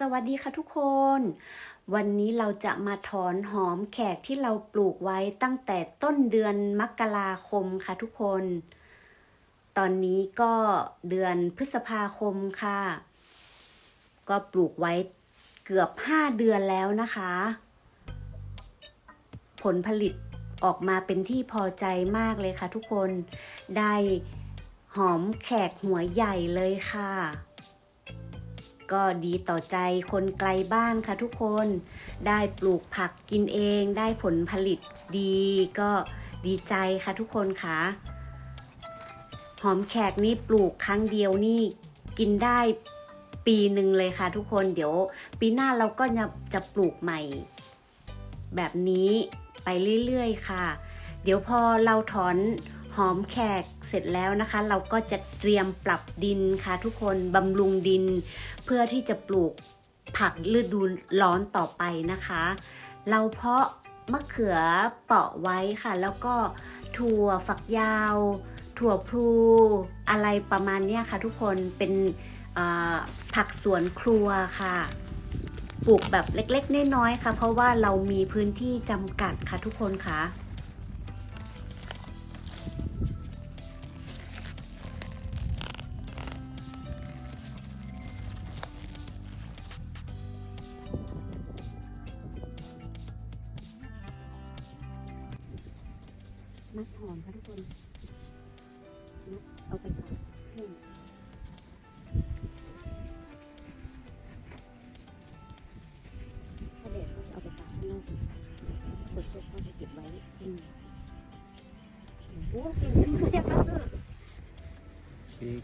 สวัสดีค่ะทุกคน วันนี้เราจะมาถอนหอมแขกที่เราปลูกไว้ตั้งแต่ต้นเดือนมกราคมค่ะทุกคน ตอนนี้ก็เดือนพฤษภาคมค่ะ ก็ปลูกไว้เกือบ 5 เดือนแล้วนะคะ ผลผลิตออกมาเป็นที่พอใจมากเลยค่ะทุกคน ได้หอมแขกหัวใหญ่เลยค่ะ ก็ดีต่อใจคนไกลบ้านค่ะทุกคน ได้ปลูกผักกินเอง ได้ผลผลิตดีก็ดีใจค่ะทุกคนค่ะ หอมแขกนี่ปลูกครั้งเดียวนี่กินได้ปีหนึ่งเลยค่ะทุกคนเดี๋ยว ปีหน้าเราก็จะจะปลูกใหม่ แบบนี้ไปเรื่อยๆค่ะ เดี๋ยวพอเราถอน หอมแขกเสร็จแล้วนะคะ เราก็จะเตรียมปรับดินค่ะ ทุกคนบำรุงดิน เพื่อที่จะปลูกผักฤดูร้อนต่อไปนะคะ เราเพาะมะเขือเปาะไว้ค่ะ แล้วก็ถั่วฝักยาว ถั่วพลูอะไรประมาณนี้ค่ะ ทุกคนเป็นผักสวนครัวค่ะปลูกแบบเล็กๆน้อยๆค่ะ เพราะว่าเรามีพื้นที่จำกัดค่ะทุกคนค่ะ มัดหอมค่ะทุกคนมัดเอาไปก่อนเพิ่มถ้าเด็ดก็จะเอาไปตากข้างนอกสดๆก็จะเก็บไว้อืมโอ้ก่งจังเลยอะป้าซื้อ Big.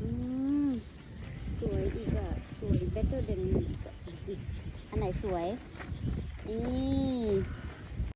อืมสวยอีกอะสวย better than อีกอะดูสิอันไหนสวย นี่